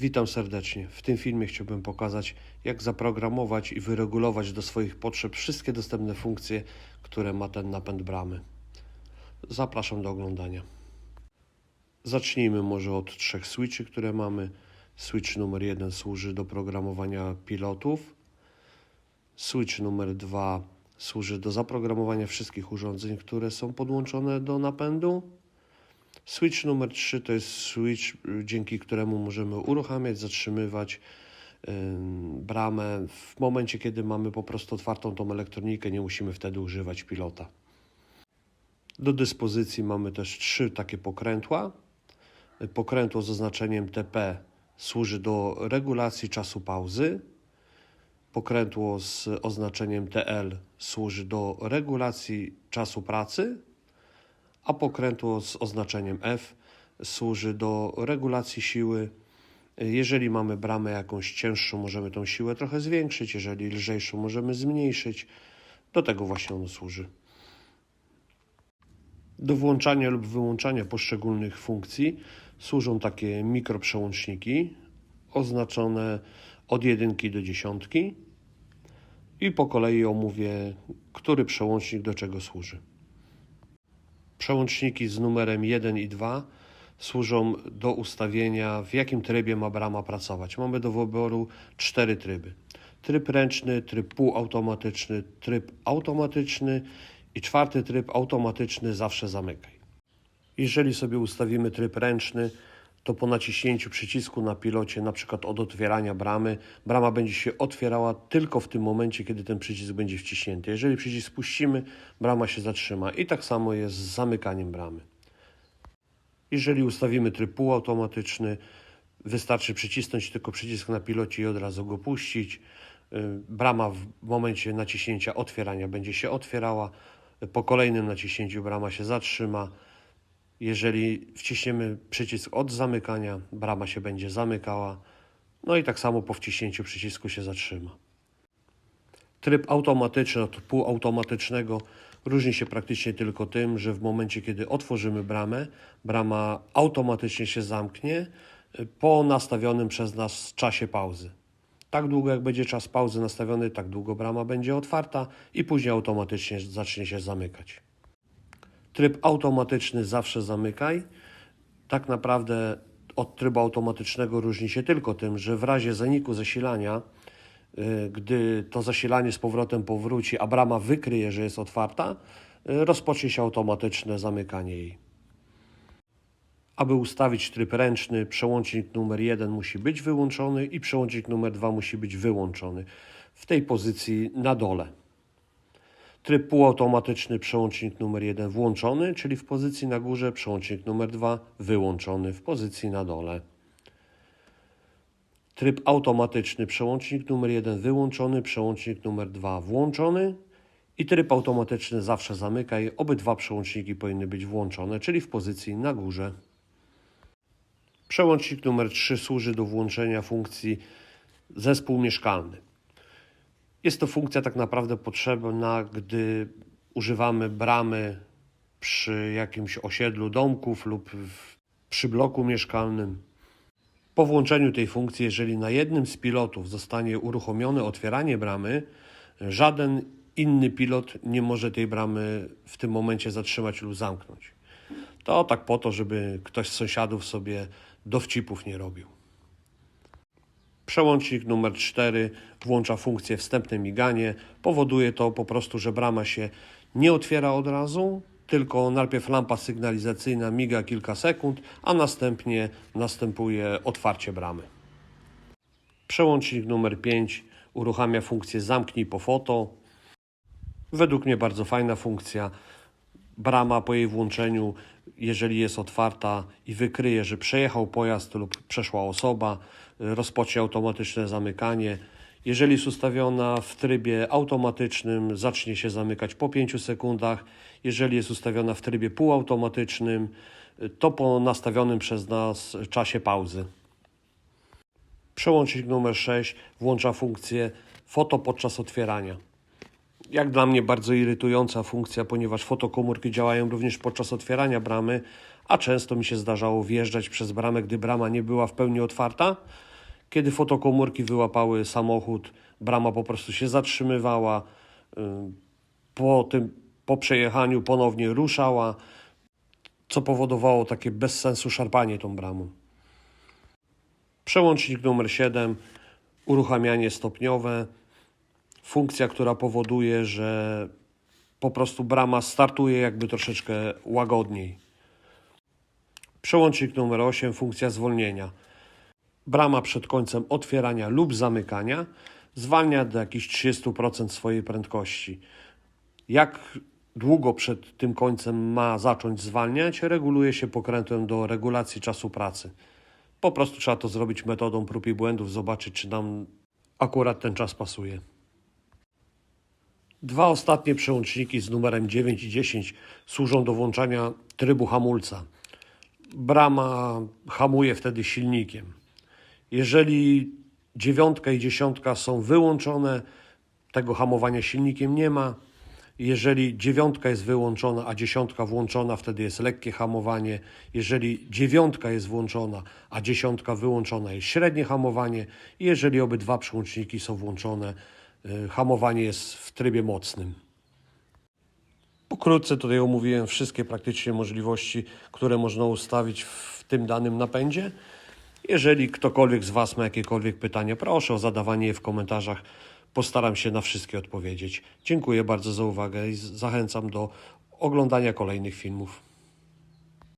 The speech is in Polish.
Witam serdecznie. W tym filmie chciałbym pokazać, jak zaprogramować i wyregulować do swoich potrzeb wszystkie dostępne funkcje, które ma ten napęd bramy. Zapraszam do oglądania. Zacznijmy może od trzech switchy, które mamy. Switch numer jeden służy do programowania pilotów. Switch numer dwa służy do zaprogramowania wszystkich urządzeń, które są podłączone do napędu. Switch numer 3 to jest switch, y, dzięki któremu możemy uruchamiać, zatrzymywać ym, bramę w momencie, kiedy mamy po prostu otwartą tą elektronikę, nie musimy wtedy używać pilota. Do dyspozycji mamy też trzy takie pokrętła. Pokrętło z oznaczeniem TP służy do regulacji czasu pauzy. Pokrętło z oznaczeniem TL służy do regulacji czasu pracy a pokrętło z oznaczeniem F służy do regulacji siły. Jeżeli mamy bramę jakąś cięższą, możemy tą siłę trochę zwiększyć, jeżeli lżejszą, możemy zmniejszyć. Do tego właśnie ono służy. Do włączania lub wyłączania poszczególnych funkcji służą takie mikroprzełączniki oznaczone od jedynki do dziesiątki i po kolei omówię, który przełącznik do czego służy. Przełączniki z numerem 1 i 2 służą do ustawienia, w jakim trybie ma brama pracować. Mamy do wyboru cztery tryby. Tryb ręczny, tryb półautomatyczny, tryb automatyczny i czwarty tryb automatyczny zawsze zamykaj. Jeżeli sobie ustawimy tryb ręczny, to po naciśnięciu przycisku na pilocie, na przykład od otwierania bramy, brama będzie się otwierała tylko w tym momencie, kiedy ten przycisk będzie wciśnięty. Jeżeli przycisk puścimy, brama się zatrzyma i tak samo jest z zamykaniem bramy. Jeżeli ustawimy tryb półautomatyczny, wystarczy przycisnąć tylko przycisk na pilocie i od razu go puścić. Y, Brama w momencie naciśnięcia otwierania będzie się otwierała. Po kolejnym naciśnięciu brama się zatrzyma. Jeżeli wciśniemy przycisk od zamykania, brama się będzie zamykała. No i tak samo po wciśnięciu przycisku się zatrzyma. Tryb automatyczny od półautomatycznego różni się praktycznie tylko tym, że w momencie, kiedy otworzymy bramę, brama automatycznie się zamknie y, po nastawionym przez nas czasie pauzy. Tak długo jak będzie czas pauzy nastawiony, tak długo brama będzie otwarta i później automatycznie zacznie się zamykać. Tryb automatyczny zawsze zamykaj. Tak naprawdę od trybu automatycznego różni się tylko tym, że w razie zaniku zasilania, y, gdy to zasilanie z powrotem powróci, a brama wykryje, że jest otwarta, y, rozpocznie się automatyczne zamykanie jej. Aby ustawić tryb ręczny, przełącznik numer 1 musi być wyłączony i przełącznik numer 2 musi być wyłączony w tej pozycji na dole. Tryb półautomatyczny, przełącznik numer 1 włączony, czyli w pozycji na górze, przełącznik numer 2 wyłączony w pozycji na dole. Tryb automatyczny, przełącznik numer 1 wyłączony, przełącznik numer 2 włączony i tryb automatyczny zawsze zamykaj. Obydwa przełączniki powinny być włączone, czyli w pozycji na górze. Przełącznik numer 3 służy do włączenia funkcji zespół mieszkalny. Jest to funkcja tak naprawdę potrzebna, gdy używamy bramy przy jakimś osiedlu domków lub w, przy bloku mieszkalnym. Po włączeniu tej funkcji, jeżeli na jednym z pilotów zostanie uruchomione otwieranie bramy, żaden inny pilot nie może tej bramy w tym momencie zatrzymać lub zamknąć. To tak po to, żeby ktoś z sąsiadów sobie dowcipów nie robił. Przełącznik numer 4 włącza funkcję wstępne miganie. Powoduje to po prostu, że brama się nie otwiera od razu, tylko najpierw lampa sygnalizacyjna miga kilka sekund, a następnie następuje otwarcie bramy. Przełącznik numer 5 uruchamia funkcję zamknij po foto. Według mnie bardzo fajna funkcja. Brama po jej włączeniu, jeżeli jest otwarta i wykryje, że przejechał pojazd lub przeszła osoba, rozpocznie automatyczne zamykanie. Jeżeli jest ustawiona w trybie automatycznym, zacznie się zamykać po 5 sekundach. Jeżeli jest ustawiona w trybie półautomatycznym, to po nastawionym przez nas czasie pauzy. Przełącznik numer 6 włącza funkcję foto podczas otwierania. Jak dla mnie bardzo irytująca funkcja, ponieważ fotokomórki działają również podczas otwierania bramy, a często mi się zdarzało wjeżdżać przez bramę, gdy brama nie była w pełni otwarta. Kiedy fotokomórki wyłapały samochód, brama po prostu się zatrzymywała. y, Po tym, po przejechaniu ponownie ruszała, co powodowało takie bez sensu szarpanie tą bramą. Przełącznik numer 7, uruchamianie stopniowe. Funkcja, która powoduje, że po prostu brama startuje jakby troszeczkę łagodniej. Przełącznik numer 8, funkcja zwolnienia. Brama przed końcem otwierania lub zamykania zwalnia do jakichś 30% swojej prędkości. Jak długo przed tym końcem ma zacząć zwalniać, reguluje się pokrętłem do regulacji czasu pracy. Po prostu trzeba to zrobić metodą prób i błędów, zobaczyć, czy nam akurat ten czas pasuje. Dwa ostatnie przełączniki z numerem 9 i 10 służą do włączania trybu hamulca. Brama hamuje wtedy silnikiem. Jeżeli dziewiątka i dziesiątka są wyłączone, tego hamowania silnikiem nie ma. Jeżeli dziewiątka jest wyłączona, a dziesiątka włączona, wtedy jest lekkie hamowanie. Jeżeli dziewiątka jest włączona, a dziesiątka wyłączona, jest średnie hamowanie. Jeżeli obydwa przełączniki są włączone, hamowanie jest w trybie mocnym. Pokrótce tutaj omówiłem wszystkie praktycznie możliwości, które można ustawić w tym danym napędzie. Jeżeli ktokolwiek z Was ma jakiekolwiek pytania, proszę o zadawanie je w komentarzach. Postaram się na wszystkie odpowiedzieć. Dziękuję bardzo za uwagę i zachęcam do oglądania kolejnych filmów.